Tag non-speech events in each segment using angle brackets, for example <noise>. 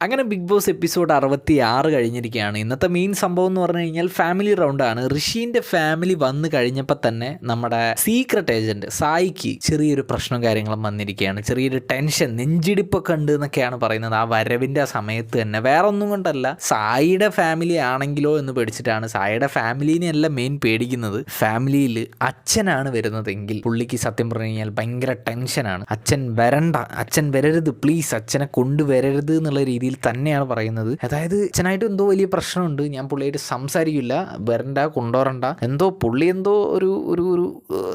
അങ്ങനെ big boss episode അറുപത്തി ആറ് കഴിഞ്ഞിരിക്കുകയാണ്. ഇന്നത്തെ മെയിൻ സംഭവം എന്ന് പറഞ്ഞു കഴിഞ്ഞാൽ ഫാമിലി റൗണ്ടാണ് ഋഷീന്റെ ഫാമിലി വന്നു കഴിഞ്ഞപ്പോൾ തന്നെ നമ്മുടെ സീക്രട്ട് ഏജന്റ് സായിക്ക് ചെറിയൊരു പ്രശ്നം കാര്യങ്ങളും വന്നിരിക്കുകയാണ്. ചെറിയൊരു ടെൻഷൻ നെഞ്ചിടിപ്പൊക്കെ ഉണ്ട് എന്നൊക്കെയാണ് പറയുന്നത്. ആ വരവിന്റെ ആ സമയത്ത് തന്നെ. വേറെ ഒന്നും കൊണ്ടല്ല സായിയുടെ ഫാമിലി ആണെങ്കിലോ എന്ന് പേടിച്ചിട്ടാണ് സായിയുടെ ഫാമിലിനെയല്ല മെയിൻ പേടിക്കുന്നത്. ഫാമിലിയിൽ അച്ഛനാണ് വരുന്നതെങ്കിൽ പുള്ളിക്ക് സത്യം പറഞ്ഞു കഴിഞ്ഞാൽ ഭയങ്കര ടെൻഷനാണ് അച്ഛൻ വരണ്ട അച്ഛൻ വരരുത് പ്ലീസ് അച്ഛനെ കൊണ്ടുവരരുത് എന്നുള്ള രീതിയിൽ തന്നെയാണ് പറയുന്നത്. അതായത് അച്ഛനായിട്ട് എന്തോ വലിയ പ്രശ്നമുണ്ട്. ഞാൻ പുള്ളിയായിട്ട് സംസാരിക്കില്ല. വരണ്ട കൊണ്ടുവരണ്ട. എന്തോ പുള്ളി എന്തോ ഒരു ഒരു ഒരു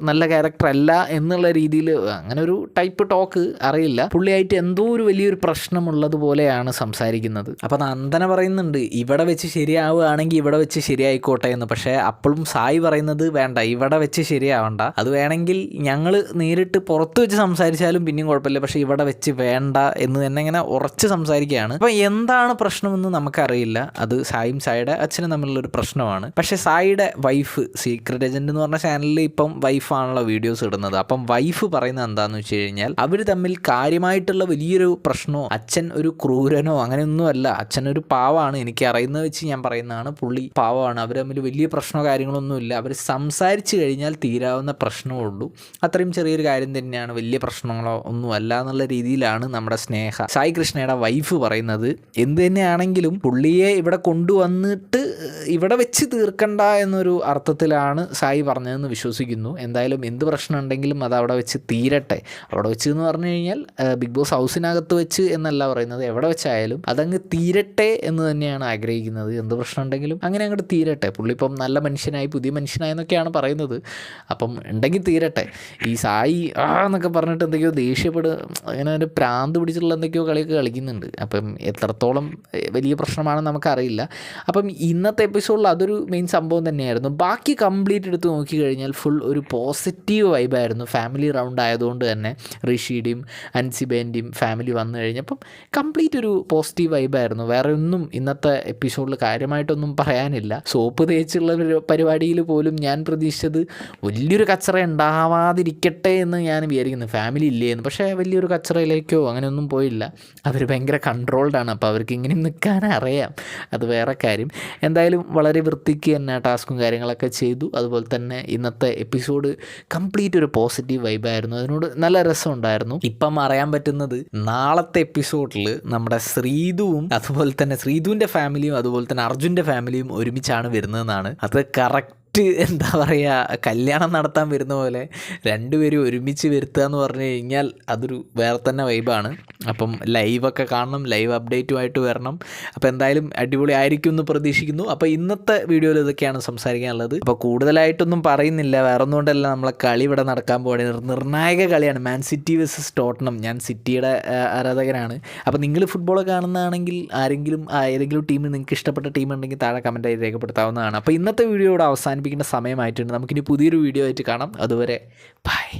നല്ല ക്യാരക്ടർ അല്ല എന്നുള്ള രീതിയിൽ അങ്ങനെ ഒരു ടൈപ്പ് ടോക്ക് അറിയില്ല. പുള്ളിയായിട്ട് എന്തോ ഒരു വലിയൊരു പ്രശ്നമുള്ളത് പോലെയാണ് സംസാരിക്കുന്നത്. അപ്പോൾ നന്ദന പറയുന്നുണ്ട്. ഇവിടെ വെച്ച് ശരിയാവുകയാണെങ്കിൽ ഇവിടെ വെച്ച് ശരിയായിക്കോട്ടെ എന്ന്. പക്ഷേ അപ്പോഴും സായി പറയുന്നത് വേണ്ട ഇവിടെ വെച്ച് ശരിയാവണ്ട. അത് വേണമെങ്കിൽ ഞങ്ങൾ നേരിട്ട് പുറത്ത് വെച്ച് സംസാരിച്ചാലും പിന്നെയും കുഴപ്പമില്ല. പക്ഷേ ഇവിടെ വെച്ച് വേണ്ട എന്ന് തന്നെ ഇങ്ങനെ ഉറച്ച് സംസാരിക്കുകയാണ്. അപ്പോൾ എന്താണ് പ്രശ്നമെന്ന് നമുക്കറിയില്ല. അത് സായും സായിയുടെ അച്ഛനും തമ്മിലുള്ളൊരു പ്രശ്നമാണ്. പക്ഷേ സായിയുടെ വൈഫ് സീക്രട്ട് ഏജന്റ് എന്ന് പറഞ്ഞ ചാനലിൽ ഇപ്പം വൈഫാണല്ലോ വീഡിയോസ് ഇടുന്നത്. അപ്പം വൈഫ് പറയുന്നത് എന്താണെന്ന് വെച്ച് കഴിഞ്ഞാൽ അവർ തമ്മിൽ കാര്യമായിട്ടുള്ള വലിയൊരു പ്രശ്നമോ അച്ഛൻ ഒരു ക്രൂരനോ അങ്ങനെയൊന്നുമല്ല. അച്ഛൻ ഒരു പാവമാണ് എനിക്ക് അറിയുന്നത് വെച്ച് ഞാൻ പറയുന്നതാണ്. പുള്ളി പാവമാണ് അവർ തമ്മിൽ വലിയ പ്രശ്നമോ കാര്യങ്ങളൊന്നുമില്ല. അവർ സംസാരിച്ചു കഴിഞ്ഞാൽ തീരാവുന്ന പ്രശ്നമേ ഉള്ളൂ. അത്രയും ചെറിയൊരു കാര്യം തന്നെയാണ്. വലിയ പ്രശ്നങ്ങളോ ഒന്നുമല്ല എന്നുള്ള രീതിയിലാണ് നമ്മുടെ സ്നേഹ. സായി കൃഷ്ണയുടെ വൈഫ് പറയുന്നത് എന്ത് തന്നെയാണെങ്കിലും പുള്ളിയെ ഇവിടെ കൊണ്ടുവന്നിട്ട് ഇവിടെ വെച്ച് തീർക്കണ്ട എന്നൊരു അർത്ഥത്തിലാണ് സായി പറഞ്ഞതെന്ന് വിശ്വസിക്കുന്നു. എന്തായാലും എന്ത് പ്രശ്നം ഉണ്ടെങ്കിലും അത് അവിടെ വെച്ച് തീരട്ടെ. അവിടെ വെച്ച് എന്ന് പറഞ്ഞു കഴിഞ്ഞാൽ ബിഗ് ബോസ് ഹൗസിനകത്ത് വെച്ച് എന്നല്ല പറയുന്നത്. എവിടെ വെച്ചായാലും അതങ്ങ് തീരട്ടെ എന്ന് തന്നെയാണ് ആഗ്രഹിക്കുന്നത്. എന്ത് പ്രശ്നം ഉണ്ടെങ്കിലും അങ്ങനെ അങ്ങോട്ട് തീരട്ടെ. പുള്ളി ഇപ്പം നല്ല മനുഷ്യനായി പുതിയ മനുഷ്യനായി എന്നൊക്കെയാണ് പറയുന്നത്. അപ്പം ഉണ്ടെങ്കിൽ തീരട്ടെ. ഈ സായി ആ എന്നൊക്കെ പറഞ്ഞിട്ട് എന്തൊക്കെയോ ദേഷ്യപ്പെടുക അങ്ങനെ ഒരു പ്രാന്ത് പിടിച്ചിട്ടുള്ള എന്തൊക്കെയോ കളിയൊക്കെ കളിക്കുന്നുണ്ട്. അപ്പം എത്രത്തോളം വലിയ പ്രശ്നമാണെന്ന് നമുക്കറിയില്ല. അപ്പം ഇന്നത്തെ എപ്പിസോഡിൽ അതൊരു മെയിൻ സംഭവം തന്നെയായിരുന്നു. ബാക്കി കംപ്ലീറ്റ് എടുത്ത് നോക്കിക്കഴിഞ്ഞാൽ ഫുൾ ഒരു പോസിറ്റീവ് വൈബായിരുന്നു ഫാമിലി റൗണ്ട് ആയതുകൊണ്ട് തന്നെ ഋഷിയുടെയും അൻസിബേന്റെയും ഫാമിലി വന്നു കഴിഞ്ഞപ്പം കംപ്ലീറ്റ് ഒരു പോസിറ്റീവ് വൈബായിരുന്നു വേറെ ഒന്നും ഇന്നത്തെ എപ്പിസോഡിൽ കാര്യമായിട്ടൊന്നും പറയാനില്ല. സോപ്പ് തേച്ചുള്ള ഒരു പരിപാടിയിൽ പോലും ഞാൻ പ്രതീക്ഷിച്ചത് വലിയൊരു കച്ചറ ഉണ്ടാവാതിരിക്കട്ടെ എന്ന് ഞാൻ വിചാരിക്കുന്നു. ഫാമിലി ഇല്ലേ എന്ന് പക്ഷേ വലിയൊരു കച്ചറയിലേക്കോ അങ്ങനെയൊന്നും പോയില്ല. അതൊരു ഭയങ്കര കൺട്രോൾഡ് ആണ്. അപ്പോൾ അവർക്ക് ഇങ്ങനെ നിൽക്കാൻ അറിയാം. അത് വേറെ കാര്യം. എന്തായാലും വളരെ വൃത്തിക്ക് തന്നെ ടാസ്കും കാര്യങ്ങളൊക്കെ ചെയ്തു. അതുപോലെ തന്നെ ഇന്നത്തെ എപ്പിസോഡ് കംപ്ലീറ്റ് ഒരു പോസിറ്റീവ് വൈബായിരുന്നു അതിനോട് നല്ല രസമുണ്ടായിരുന്നു. ഇപ്പം അറിയാൻ പറ്റുന്നത് നാളത്തെ എപ്പിസോഡിൽ നമ്മുടെ ശ്രീതുവും അതുപോലെ തന്നെ ശ്രീതുവിന്റെ ഫാമിലിയും അതുപോലെ തന്നെ അർജുന്റെ ഫാമിലിയും ഒരുമിച്ചാണ് വരുന്നതെന്നാണ്. അത് കറക്റ്റ് <laughs> എന്താ പറയുക കല്യാണം നടത്താൻ വരുന്ന പോലെ രണ്ടുപേരും ഒരുമിച്ച് വരുത്തുക എന്ന് പറഞ്ഞു കഴിഞ്ഞാൽ അതൊരു വേറെ തന്നെ വൈബാണ് അപ്പം ലൈവൊക്കെ കാണണം ലൈവ് അപ്ഡേറ്റുമായിട്ട് വരണം. അപ്പോൾ എന്തായാലും അടിപൊളി ആയിരിക്കും എന്ന് പ്രതീക്ഷിക്കുന്നു. അപ്പോൾ ഇന്നത്തെ വീഡിയോയിൽ ഇതൊക്കെയാണ് സംസാരിക്കാനുള്ളത്. അപ്പോൾ കൂടുതലായിട്ടൊന്നും പറയുന്നില്ല. വേറെ ഒന്നുകൊണ്ടല്ല നമ്മളെ കളി ഇവിടെ നടക്കാൻ പോകുന്നത് നിർണായക കളിയാണ്. മാൻ സിറ്റി വേഴ്സസ് ടോട്ടണം ഞാൻ സിറ്റിയുടെ ആരാധകനാണ്. അപ്പോൾ നിങ്ങൾ ഫുട്ബോൾ കാണുന്നതാണെങ്കിൽ ആരെങ്കിലും ഏതെങ്കിലും ടീമിൽ നിങ്ങൾക്ക് ഇഷ്ടപ്പെട്ട ടീം ഉണ്ടെങ്കിൽ താഴെ കമന്റായി രേഖപ്പെടുത്താവുന്നതാണ്. അപ്പോൾ ഇന്നത്തെ വീഡിയോ ഇവിടെ അവസാനിപ്പിക്കേണ്ട സമയമായിട്ടുണ്ട്. നമുക്കിനി പുതിയൊരു വീഡിയോ ആയിട്ട് കാണാം. അതുവരെ ബൈ.